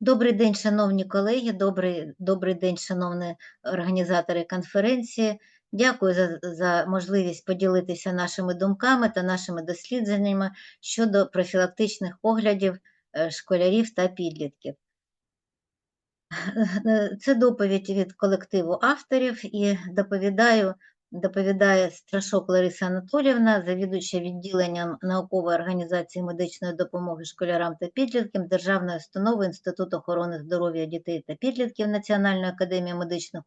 Добрий день, шановні колеги, добрий, добрий день, шановні організатори конференції. Дякую за, за можливість поділитися нашими думками та нашими дослідженнями щодо профілактичних оглядів е, школярів та підлітків. Е, Це доповідь від колективу авторів і доповідаю, доповідає Страшок Лариса Анатоліївна, завідувача відділенням наукової організації медичної допомоги школярам та підліткам Державної установи Інститут охорони здоров'я дітей та підлітків Національної академії медичних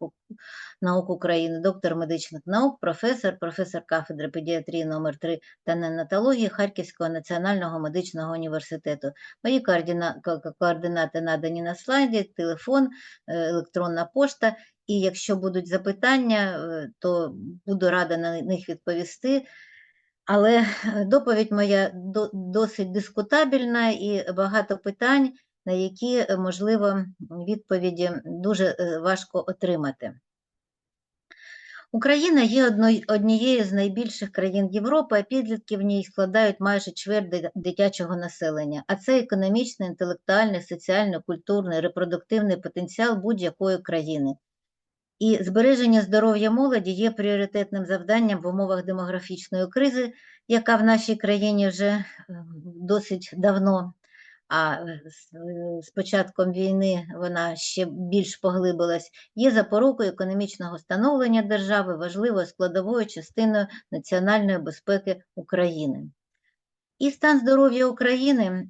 наук України, доктор медичних наук, професор, професор кафедри педіатрії номер 3 та неонатології Харківського національного медичного університету. Мої координа- ко- ко- координати надані на слайді, телефон, е, електронна пошта. І якщо будуть запитання, е, то буду рада на них відповісти. Але е, доповідь моя досить дискутабельна і багато питань, на які, е, можливо, відповіді дуже важко отримати. Україна є однією з найбільших країн Європи, а підлітки в ній складають майже чверть дитячого населення. А це економічний, інтелектуальний, соціальний, культурний, репродуктивний потенціал будь-якої країни. І збереження здоров'я молоді є пріоритетним завданням в умовах демографічної кризи, яка в нашій країні вже е, досить давно. А е, з е, початком війни вона ще більш поглибилась, є запорукою економічного становлення держави, важливою складовою частиною національної безпеки України. І стан здоров'я України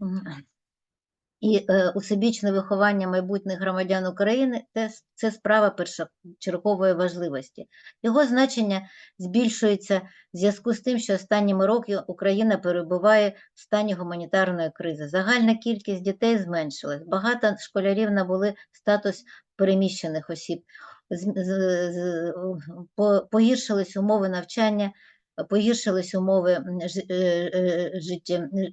і е, усебічне виховання майбутніх громадян України те, це справа першочергової важливості. Його значення збільшується в зв'язку з тим, що останніми роками Україна перебуває в стані гуманітарної кризи. Загальна кількість дітей зменшилась. Багато школярів набули статус переміщених осіб. З- з- з- по- Погіршились умови навчання, погіршились умови е, е,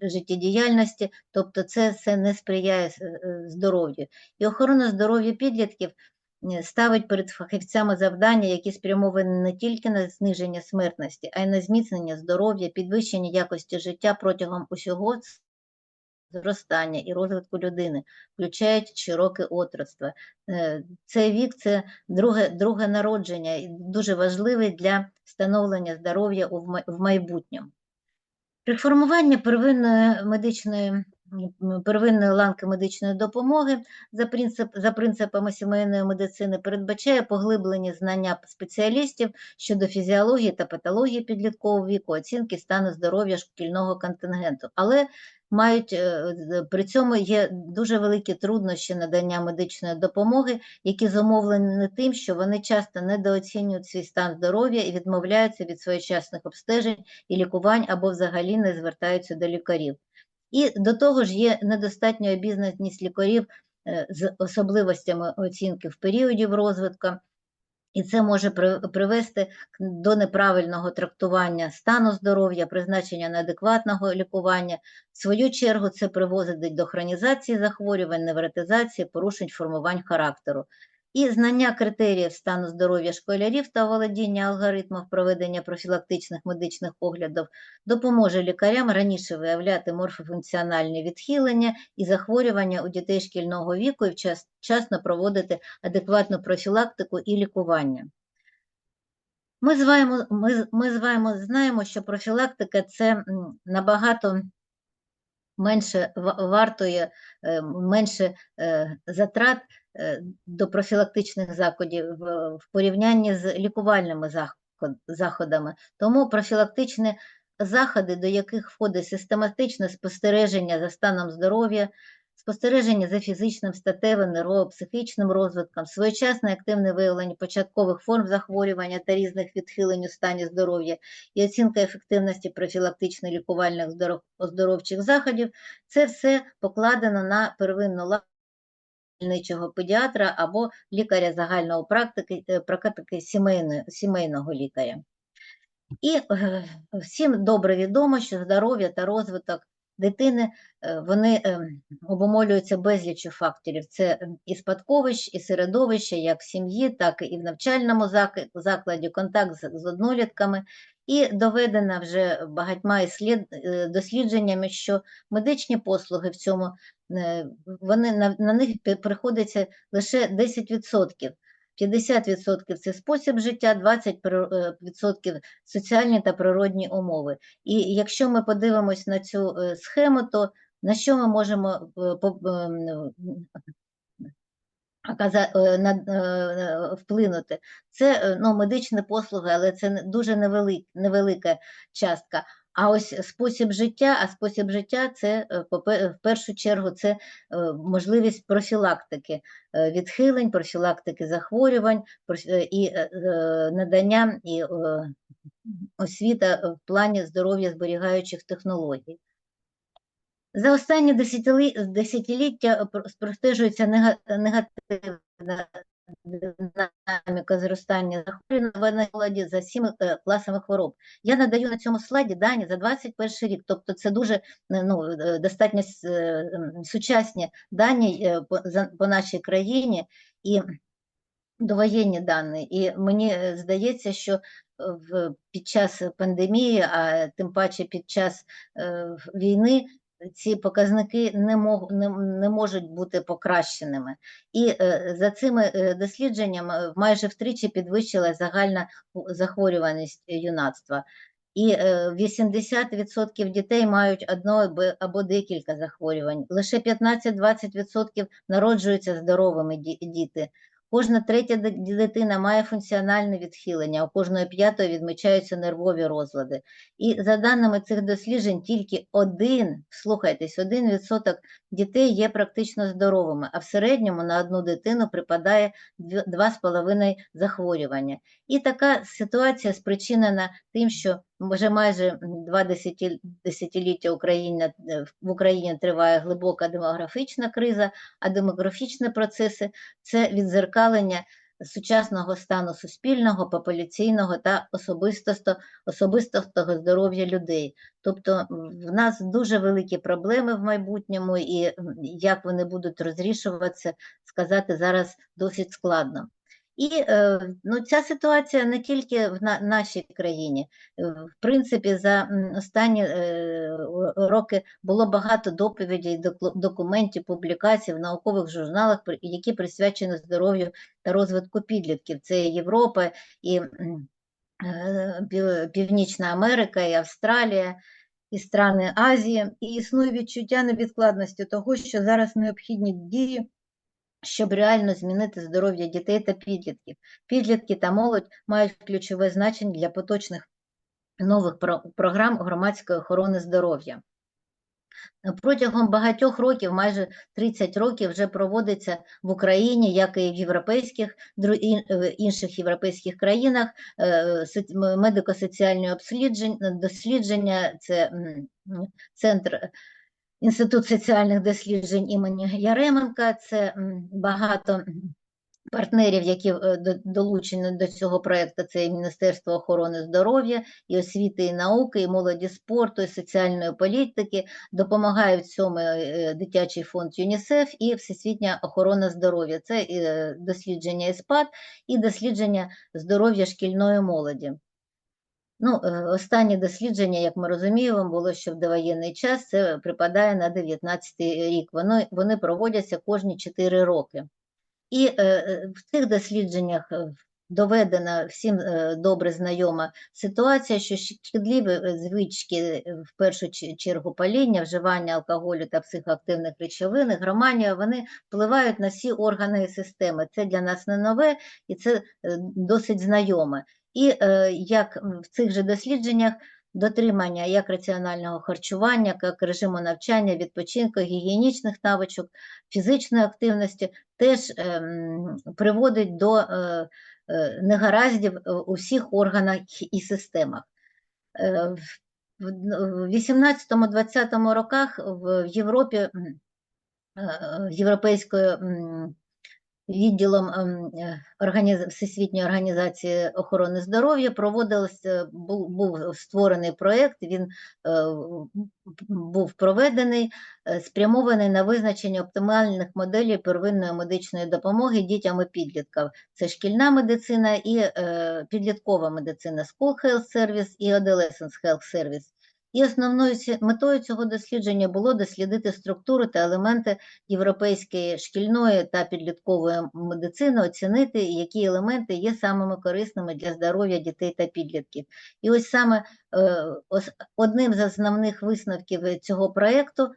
життєдіяльності, тобто це все не сприяє е, здоров'ю. І охорона здоров'я підлітків ставить перед фахівцями завдання, які спрямовані не тільки на зниження смертності, а й на зміцнення здоров'я, підвищення якості життя протягом усього зростання і розвитку людини, включаючи роки отроства. Е, Цей вік це друге, друге народження, і дуже важливий для встановлення здоров'я в майбутньому. При формуванні первинної медичної первинної ланки медичної допомоги за, принцип, за принципами сімейної медицини передбачає поглиблені знання спеціалістів щодо фізіології та патології підліткового віку, оцінки стану здоров'я шкільного контингенту, але мають е, при цьому є дуже великі труднощі надання медичної допомоги, які зумовлені тим, що вони часто недооцінюють свій стан здоров'я і відмовляються від своєчасних обстежень і лікувань або взагалі не звертаються до лікарів. І до того ж є недостатня обізнаність лікарів е, з особливостями оцінки в періодів розвитку, і це може при- привести до неправильного трактування стану здоров'я, призначення неадекватного лікування. В свою чергу це приводить до хронізації захворювань, невротизації, порушень формувань характеру. І знання критеріїв стану здоров'я школярів та володіння алгоритмів проведення профілактичних медичних оглядів допоможе лікарям раніше виявляти морфофункціональні відхилення і захворювання у дітей шкільного віку і вчасно проводити адекватну профілактику і лікування. Ми з ми, ми з вами знаємо, що профілактика це набагато менше ва- вартує, е, менше е, затрат е, до профілактичних заходів в порівнянні з лікувальними заход- заходами. Тому профілактичні заходи, до яких входить систематичне спостереження за станом здоров'я, спостереження за фізичним, статевим, нервово-психічним розвитком, своєчасне активне виявлення початкових форм захворювання та різних відхилень у стані здоров'я і оцінка ефективності профілактично лікувальних здоров- оздоровчих заходів, це все покладено на первинну ланку дільничого педіатра або лікаря загального практики, е, практики сімейної, сімейного лікаря. І е, всім добре відомо, що здоров'я та розвиток дитини е, вони е, обумовлюються безліччю факторів. Це е, і спадковище, і середовище, як в сім'ї, так і в навчальному зак- закладі, контакт з, однолітками. І доведено вже багатьма дослідженнями, що медичні послуги в цьому вони на, на них приходиться лише 10%. 50% це спосіб життя, 20% соціальні та природні умови. І якщо ми подивимось на цю е, схему, то на що ми можемо е, е, е, вплинути? Це е, ну, медичні послуги, але це дуже невелик, невелика частка. А ось спосіб життя, а спосіб життя це е, в першу чергу це е, можливість профілактики е, відхилень, профілактики захворювань е, і е, е, надання і е, освіта в плані здоров'я зберігаючих технологій. За останні десятиліття про- спостережується нега- негативна динаміка зростання захворювань молоді за всіми е, класами хвороб. Я надаю на цьому слайді дані за 21 рік, тобто це дуже е, ну, е, достатньо сучасні дані по, нашій країні і довоєнні дані. І мені здається, що під час пандемії, а тим паче під час війни, ці показники не, мог, не, не можуть бути покращеними. І е, за цими е, дослідженнями майже втричі підвищила загальна захворюваність юнацтва. І е, 80% дітей мають одно або- або декілька захворювань. Лише 15-20% народжуються здоровими ді- діти. Кожна третя дитина має функціональне відхилення, у кожної п'ятої відмічаються нервові розлади. І за даними цих досліджень, тільки один, слухайтесь, один відсоток дітей є практично здоровими, а в середньому на одну дитину припадає дві- два з половиною захворювання. І така ситуація спричинена тим, що вже майже два десятиліття Україна, е, в Україні триває глибока демографічна криза, а демографічні процеси це відзеркалення сучасного стану суспільного, популяційного та особистого здоров'я людей. Тобто в нас дуже великі проблеми в майбутньому, і як вони будуть розрішуватися, сказати зараз досить складно. І е, ну, ця ситуація не тільки в на, нашій країні. Е, В принципі, за останні е, роки було багато доповідей, документів, публікацій в наукових журналах, які присвячені здоров'ю та розвитку підлітків. Це і Європа, і Північна Америка, і Австралія, і страни Азії. І існує відчуття невідкладності того, що зараз необхідні дії щоб реально змінити здоров'я дітей та підлітків. Підлітки та молодь мають ключове значення для поточних нових програм громадської охорони здоров'я. Протягом багатьох років, майже 30 років, вже проводиться в Україні, як і в європейських е, інших європейських країнах, е, со- м- медико-соціальні обсліджень- дослідження, це центр Інститут соціальних досліджень імені Яременка. Це багато партнерів, які е, долучені до цього проекту. Це і Міністерство охорони здоров'я, і освіти, і науки, і молоді спорту, і соціальної політики. Допомагають цьому е, дитячий фонд ЮНІСЕФ і Всесвітня охорона здоров'я. Це і е, дослідження ІСПАД і дослідження здоров'я шкільної молоді. Ну, е, останнє дослідження, як ми розуміємо, було ще в довоєнний час, це припадає на 19 рік. Вони, вони проводяться кожні 4 роки. І е, е, в цих дослідженнях е, доведена всім добре знайома ситуація, що шкідливі звички, в першу чергу паління, вживання алкоголю та психоактивних речовин, громанія, вони впливають на всі органи і системи. Це для нас не нове і це досить знайоме. І е, як в цих же дослідженнях дотримання як раціонального харчування, як режиму навчання, відпочинку, гігієнічних навичок, фізичної активності теж ем, приводить до е, е, негараздів у всіх органах і системах. В- В 18-20 роках в Європі європейської відділом ем, е, Всесвітньої організації охорони здоров'я проводився, був, був створений проєкт, він е, був проведений, е, спрямований на визначення оптимальних моделей первинної медичної допомоги дітям і підліткам. Це шкільна медицина і е, підліткова медицина, School Health Service і Adolescent Health Service. І основною метою цього дослідження було дослідити структури та елементи європейської шкільної та підліткової медицини, оцінити, які елементи є самими корисними для здоров'я дітей та підлітків. І ось саме е, одним з основних висновків цього проєкту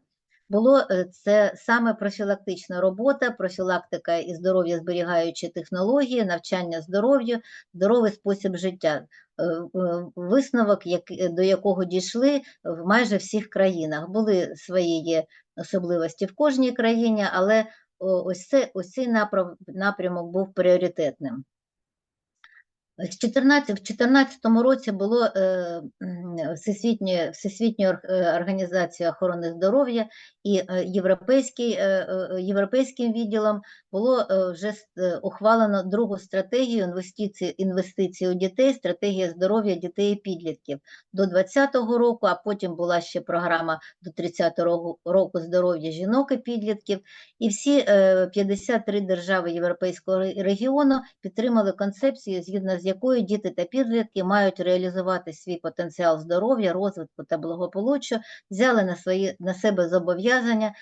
було е, це саме профілактична робота, профілактика і здоров'я зберігаючі технології, навчання здоров'ю, здоровий спосіб життя. Е, е, Висновок, до якого дійшли в майже всіх країнах. Були свої особливості в кожній країні, але ось, це, ось цей напрям- напрямок був пріоритетним. 14, в 2014 році було е, ор- е, організацією охорони здоров'я і е, е, е, європейським відділом було е, вже е, ухвалено другу стратегію інвестицій, інвестицій у дітей, стратегія здоров'я дітей і підлітків до 2020 року, а потім була ще програма до 30 року, року здоров'я жінок і підлітків. І всі е, 53 держави Європейського регіону підтримали концепцію, згідно з якою діти та підлітки мають реалізувати свій потенціал здоров'я, розвитку та благополуччя, взяли на свої на себе зобов'язання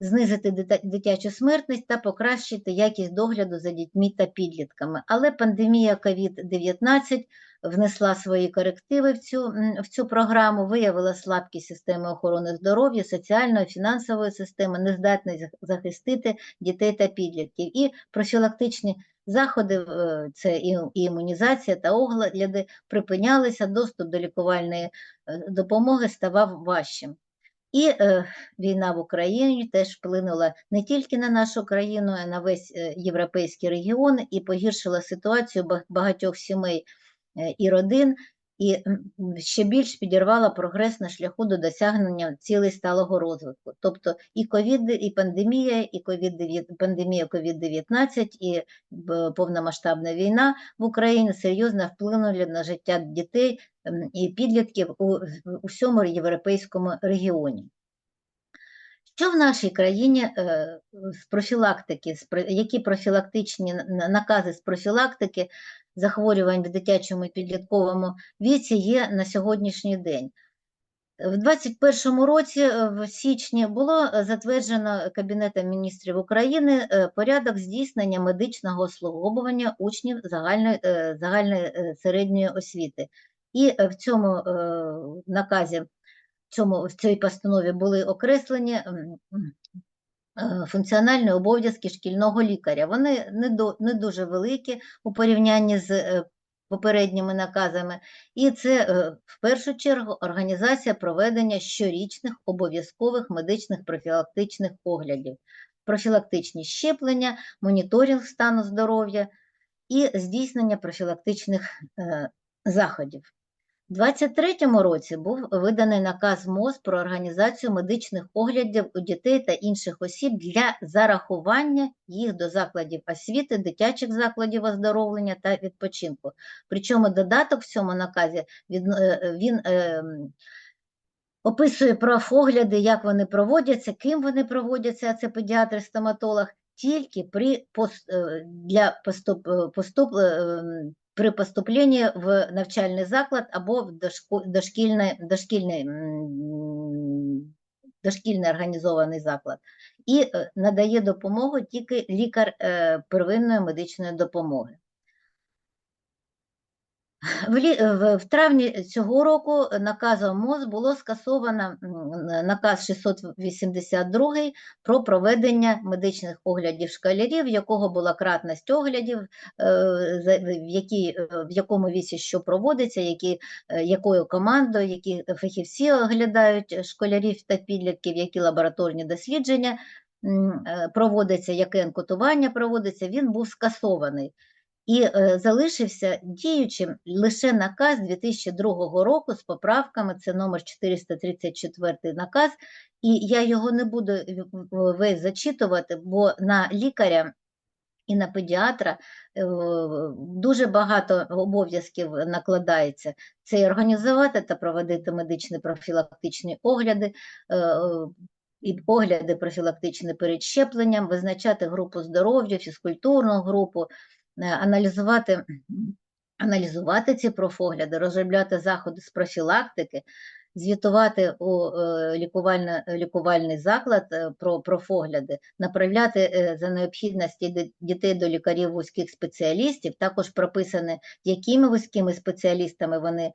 знизити дитячу смертність та покращити якість догляду за дітьми та підлітками. Але пандемія COVID-19 внесла свої корективи в цю, в цю програму, виявила слабкість системи охорони здоров'я, соціальної, фінансової системи, нездатність захистити дітей та підлітків. І профілактичні заходи, е, це і імунізація та огляди припинялися, доступ до лікувальної е, допомоги ставав важчим. І е, війна в Україні теж вплинула не тільки на нашу країну, а на весь е, європейський регіон і погіршила ситуацію ба- багатьох сімей е, і родин, і ще більш підірвала прогрес на шляху до досягнення цілей сталого розвитку. Тобто і ковід, і пандемія, і COVID, пандемія COVID-19, і повномасштабна війна в Україні серйозно вплинули на життя дітей і підлітків у, всьому європейському регіоні. Що в нашій країні е, з профілактики, які профілактичні на- накази з профілактики захворювань в дитячому і підлітковому віці є на сьогоднішній день? В 2021 році, е, в січні, було е, затверджено Кабінетом міністрів України е, порядок здійснення медичного обслуговування учнів загальної, загальної середньої освіти. І в цьому наказі, в, цьому, в цій постанові були окреслені функціональні обов'язки шкільного лікаря. Вони не, до, не дуже великі у порівнянні з е, попередніми наказами. І це е, в першу чергу організація проведення щорічних обов'язкових медичних профілактичних оглядів, профілактичні щеплення, моніторинг стану здоров'я і здійснення профілактичних е, заходів. У 2023 році був виданий наказ МОЗ про організацію медичних оглядів у дітей та інших осіб для зарахування їх до закладів освіти, дитячих закладів оздоровлення та відпочинку. Причому додаток в цьому наказі е, він е, описує профогляди, як вони проводяться, ким вони проводяться, а це педіатр, стоматолог, тільки при е, для поступ, поступ, при поступленні в навчальний заклад або в дошкільний, дошкільний, дошкільний організований заклад. І е, надає допомогу тільки лікар е, первинної медичної допомоги. В, лі- в, травні цього року наказом МОЗ було скасовано наказ 682 про проведення медичних оглядів школярів, якого була кратність оглядів, е, в, якій, е, в якому віці що проводиться, які, е, якою командою, які фахівці оглядають школярів та підлітків, які лабораторні дослідження проводяться, яке анкетування проводиться, він був скасований і е, залишився діючим лише наказ 2002 року з поправками, це номер 434 наказ, і я його не буду весь зачитувати, бо на лікаря і на педіатра е, дуже багато обов'язків накладається. Це і організувати та проводити медичні профілактичні огляди, е, і огляди профілактичні перед щепленням, визначати групу здоров'я, фізкультурну групу, аналізувати, аналізувати ці профогляди, розробляти заходи з профілактики, звітувати у е, лікувальний заклад е, про профогляди, направляти е, за необхідності дітей до лікарів вузьких спеціалістів, також прописане, якими вузькими спеціалістами вони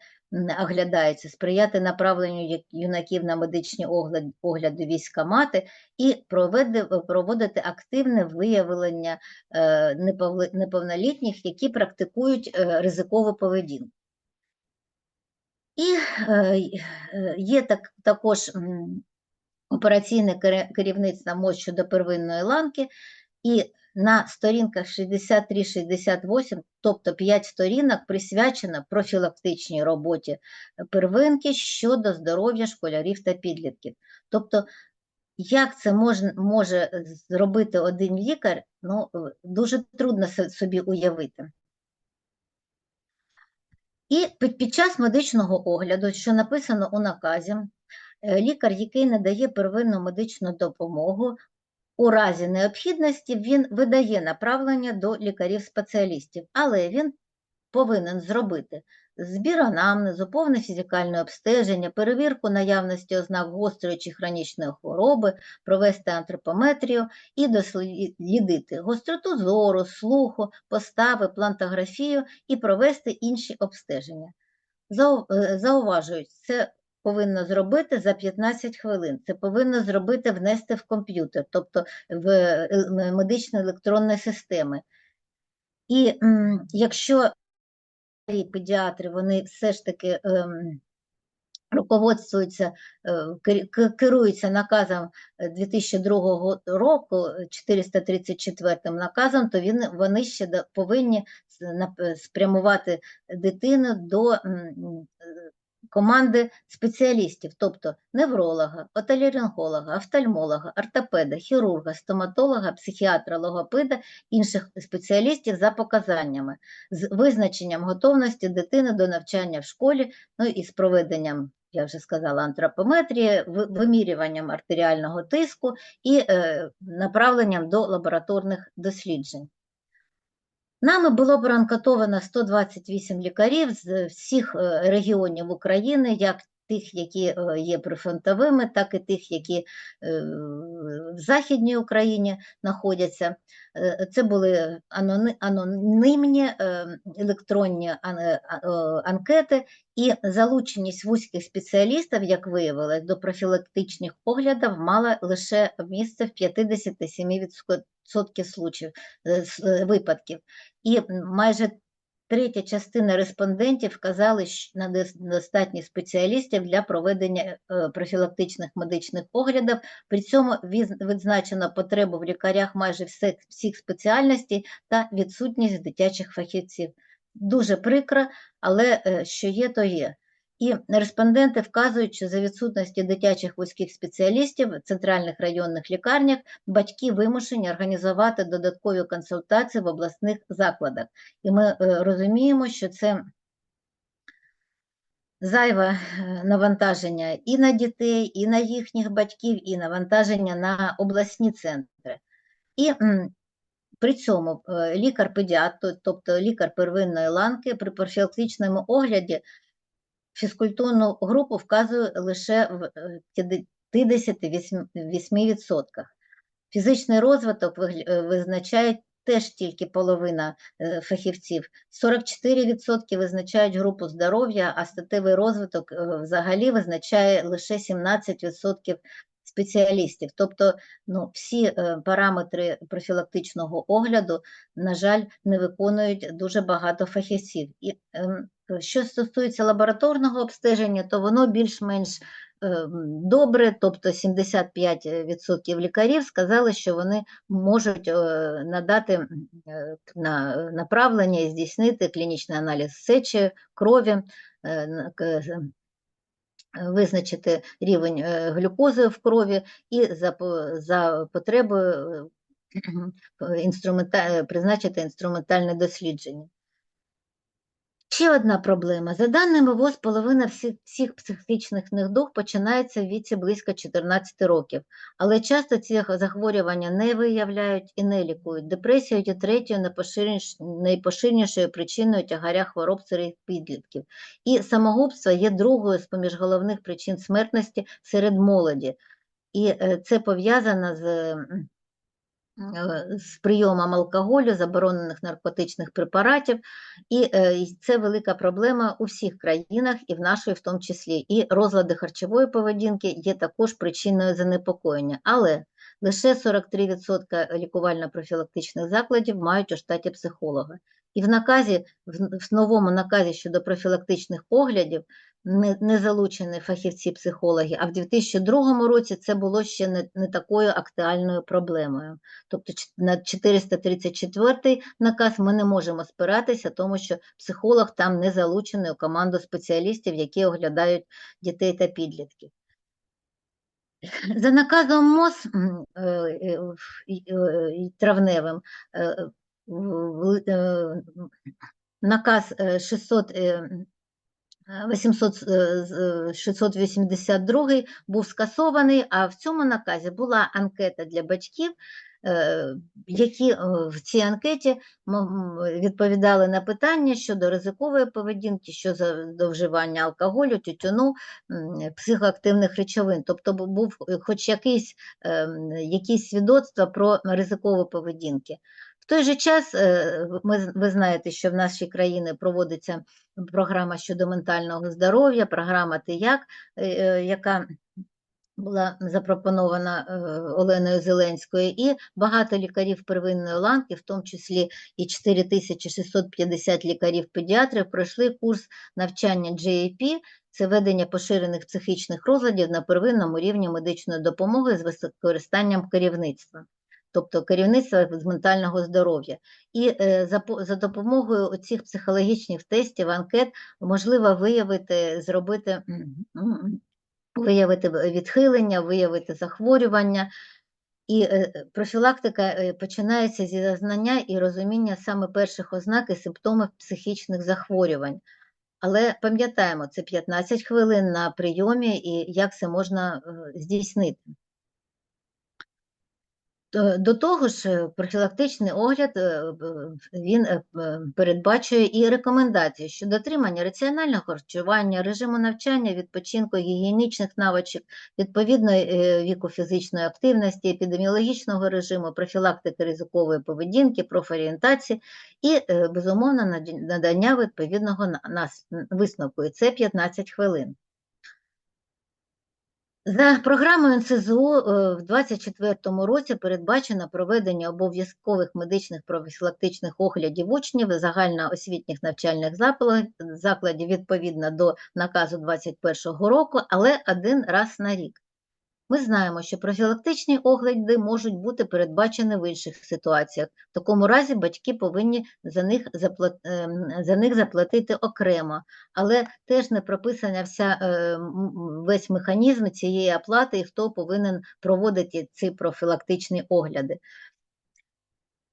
оглядаються, сприяти направленню юнаків на медичні огляд, огляди військомати і проводити активне виявлення неповнолітніх, які практикують ризикову поведінку. І е, й- е, є так, також операційне керівництво МОЗ щодо первинної ланки, і на сторінках 63-68, тобто 5 сторінок, присвячено профілактичній роботі первинки щодо здоров'я школярів та підлітків. Тобто, як це можна, може зробити один лікар, ну, е, дуже трудно собі уявити. І під, час медичного огляду, що написано у наказі, е, лікар, який надає первинну медичну допомогу, у разі необхідності він видає направлення до лікарів-спеціалістів, але він повинен зробити збір анамнезу, повне фізикальне обстеження, перевірку наявності ознак гострої чи хронічної хвороби, провести антропометрію і дослідити гостроту зору, слуху, постави, плантографію і провести інші обстеження. Е, Зауважують, це повинно зробити за 15 хвилин. Це повинно зробити внести в комп'ютер, тобто в е, медичні електронні системи. І якщо педіатри вони все ж таки ем, руководствуються, е, керуються наказом е, 2002 року, е, 434 наказом, то він, вони ще повинні спрямувати дитину до м, команди спеціалістів, тобто невролога, отоларинголога, офтальмолога, ортопеда, хірурга, стоматолога, психіатра, логопеда, інших спеціалістів за показаннями, з визначенням готовності дитини до навчання в школі, ну і з проведенням, я вже сказала, антропометрії, вимірюванням артеріального тиску і е, направленням до лабораторних досліджень. Нами було бранкотовано 128 лікарів з всіх е, регіонів України, як тих, які е, є прифронтовими, так і тих, які е, в Західній Україні знаходяться. Це були анонімні електронні анкети, і залученість вузьких спеціалістів, як виявилось, до профілактичних оглядів мала лише місце в 57% случаїв, е, е, випадків. І майже третя частина респондентів вказали на дос- недостатність спеціалістів для проведення е, профілактичних медичних оглядів. При цьому відзначено потребу в лікарях майже всіх, всіх спеціальностей та відсутність дитячих фахівців. Дуже прикро, але що є, то є. І респонденти вказують, що за відсутності дитячих вузьких спеціалістів в центральних районних лікарнях батьки вимушені організувати додаткові консультації в обласних закладах. І ми е, розуміємо, що це зайве е, навантаження і на дітей, і на їхніх батьків, і навантаження на обласні центри. І при цьому е, лікар-педіатр, тобто лікар первинної ланки, при профілактичному огляді фізкультурну групу вказує лише в е, 58%. Фізичний розвиток е, визначає теж тільки половина е, фахівців. 44% визначають групу здоров'я, а статевий розвиток е, взагалі визначає лише 17% спеціалістів. Тобто ну, всі е, параметри профілактичного огляду, на жаль, не виконують дуже багато фахівців. І ем, що стосується лабораторного обстеження, то воно більш-менш ем, добре, тобто 75% лікарів сказали, що вони можуть е, надати е, на направлення і здійснити клінічний аналіз сечі, крові, е, визначити рівень е, глюкози в крові і за, за потребою е, інструмента... призначити інструментальне дослідження. Ще одна проблема. За даними ВОЗ, половина всіх, всіх психічних недуг починається в віці близько 14 років, але часто ці захворювання не виявляють і не лікують. Депресія є третьою найпоширенішою причиною тягаря хвороб серед підлітків. І самогубство є другою з поміж головних причин смертності серед молоді. І е, це пов'язано з з прийомом алкоголю, заборонених наркотичних препаратів, і е, це велика проблема у всіх країнах, і в нашій в тому числі. І розлади харчової поведінки є також причиною занепокоєння. Але лише 43% лікувально-профілактичних закладів мають у штаті психолога. І в наказі, в новому наказі щодо профілактичних оглядів не, залучені фахівці-психологи, а в 2002 році це було ще не, не такою актуальною проблемою. Тобто на 434 наказ ми не можемо спиратися, тому що психолог там не залучений у команду спеціалістів, які оглядають дітей та підлітків. За наказом МОЗ травневим наказ е, 600 е, 800, е, з- е, 682 був скасований, а в цьому наказі була анкета для батьків, е, які е, в цій анкеті відповідали на питання щодо ризикової поведінки, щодо вживання алкоголю, тютюну, психоактивних речовин. Тобто був хоч якийсь, ем, якісь свідоцтва про ризикову поведінки. В той же час е, ми, ви знаєте, що в нашій країні проводиться програма щодо ментального здоров'я, програма «Ти як», е, е, яка була запропонована Оленою Зеленською, і багато лікарів первинної ланки, в тому числі і 4650 лікарів-педіатрів, пройшли курс навчання GAP, це ведення поширених психічних розладів на первинному рівні медичної допомоги з використанням керівництва. Тобто керівництва з ментального здоров'я. І е, за, за допомогою цих психологічних тестів, анкет можливо виявити, зробити виявити відхилення, виявити захворювання. І е, профілактика е, починається зі знання і розуміння саме перших ознак і симптомів психічних захворювань. Але пам'ятаємо, це 15 хвилин на прийомі і як це можна здійснити. До того ж, е, профілактичний огляд е, він е, передбачує і рекомендації щодо дотримання раціонального харчування, режиму навчання, відпочинку, гігієнічних навичок, відповідної віку фізичної активності, епідеміологічного режиму, профілактики ризикової поведінки, профорієнтації і, безумовно, надання відповідного висновку. І це 15 хвилин. За програмою НСЗУ е, в 2024 році передбачено проведення обов'язкових медичних профілактичних оглядів учнів загальноосвітніх навчальних закладів відповідно до наказу 2021 року, але один раз на рік. Ми знаємо, що профілактичні огляди можуть бути передбачені в інших ситуаціях. В такому разі батьки повинні за них, запла- ем, за них заплатити окремо, але теж не прописана вся, е, весь механізм цієї оплати і хто повинен проводити ці профілактичні огляди.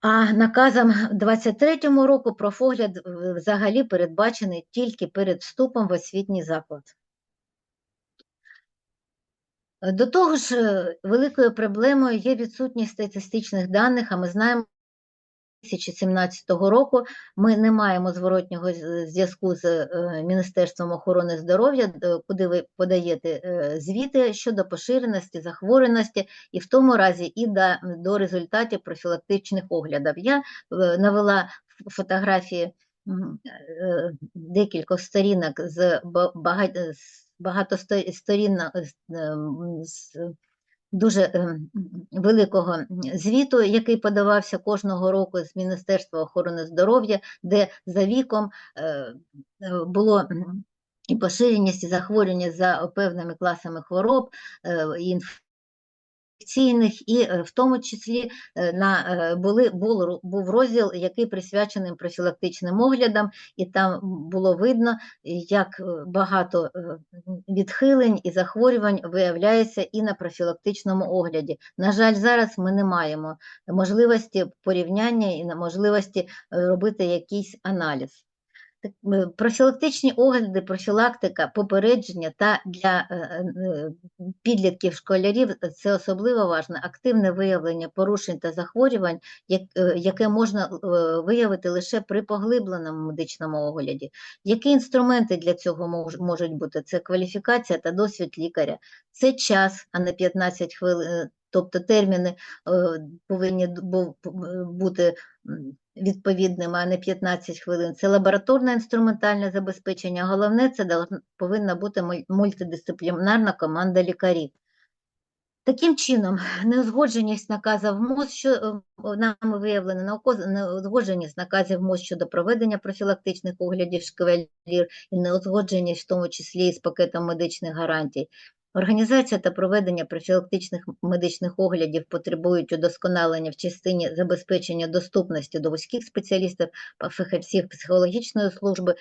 А наказом 23-му року профогляд е, взагалі передбачений тільки перед вступом в освітній заклад. До того ж, е, великою проблемою є відсутність статистичних даних, а ми знаємо, 2017 року ми не маємо зворотнього зв'язку з е, Міністерством охорони здоров'я, куди ви подаєте е, звіти щодо поширеності, захвореності, і в тому разі і до, до результатів профілактичних оглядів. Я е, навела фотографії е, декількох сторінок з ба- з багатосторінно з, ем, з дуже ем, великого звіту, який подавався кожного року з Міністерства охорони здоров'я, де за віком е, е, було і поширеність, і захворювання за певними класами хвороб, е, і інф- і е, в тому числі е, на, е, були, був, був розділ, який присвячений профілактичним оглядам, і там було видно, як багато відхилень і захворювань виявляється і на профілактичному огляді. На жаль, зараз ми не маємо можливості порівняння і на можливості робити якийсь аналіз. Профілактичні огляди, профілактика, попередження та для е, е, підлітків школярів е, це особливо важливо. Активне виявлення порушень та захворювань, яке можна виявити лише при поглибленому медичному огляді. Які інструменти для цього мож- можуть бути? Це кваліфікація та досвід лікаря, це час, а не 15 хвилин. Тобто терміни е, повинні бути відповідними, а не 15 хвилин. Це лабораторне інструментальне забезпечення. Головне, це повинна бути мультидисциплінарна команда лікарів. Таким чином, неузгодженість наказів МОЗ, що е, нами виявлено неузгодженість наказів МОЗ щодо проведення профілактичних оглядів школярів і неузгодженість в тому числі з пакетом медичних гарантій. Організація та проведення профілактичних медичних оглядів потребують удосконалення в частині забезпечення доступності до вузьких спеціалістів, фахівців психологічної служби,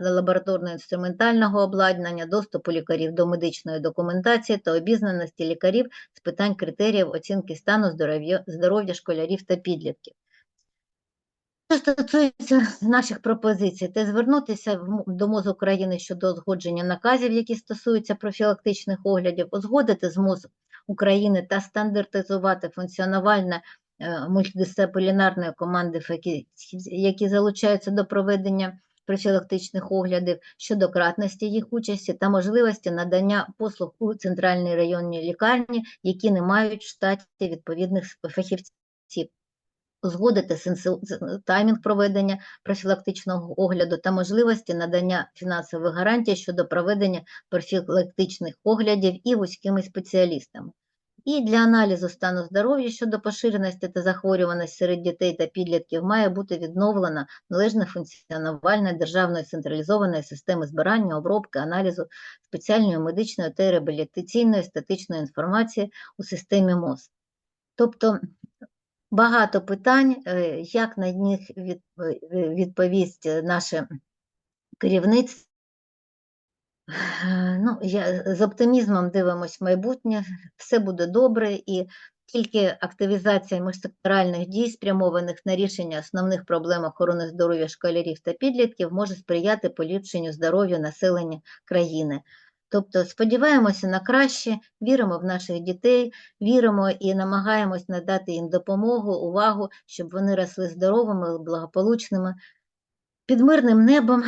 лабораторно-інструментального обладнання, доступу лікарів до медичної документації та обізнаності лікарів з питань критеріїв оцінки стану здоров'я здоров'я школярів та підлітків. Що стосується наших пропозицій, то звернутися до МОЗ України щодо узгодження наказів, які стосуються профілактичних оглядів, узгодити з МОЗ України та стандартизувати функціонування е, мультидисциплінарної команди фахівців, які залучаються до проведення профілактичних оглядів щодо кратності їх участі та можливості надання послуг у центральній районній лікарні, які не мають в штаті відповідних фахівців узгодити сенсу- таймінг проведення профілактичного огляду та можливості надання фінансових гарантій щодо проведення профілактичних оглядів і вузькими спеціалістами. І для аналізу стану здоров'я щодо поширеності та захворюваності серед дітей та підлітків має бути відновлено належне функціонування державної централізованої системи збирання, обробки, аналізу спеціальної медичної та реабілітаційної статичної інформації у системі МОЗ. Тобто багато питань, е, як на них від- е, відповість наше керівництво. Е, Ну, я з оптимізмом дивимось в майбутнє, все буде добре, і тільки активізація міжсекторальних дій, спрямованих на рішення основних проблем охорони здоров'я школярів та підлітків, може сприяти поліпшенню здоров'я населення країни. Тобто сподіваємося на краще, віримо в наших дітей, віримо і намагаємось надати їм допомогу, увагу, щоб вони росли здоровими, благополучними, під мирним небом.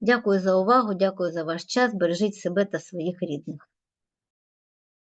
Дякую за увагу, дякую за ваш час. Бережіть себе та своїх рідних.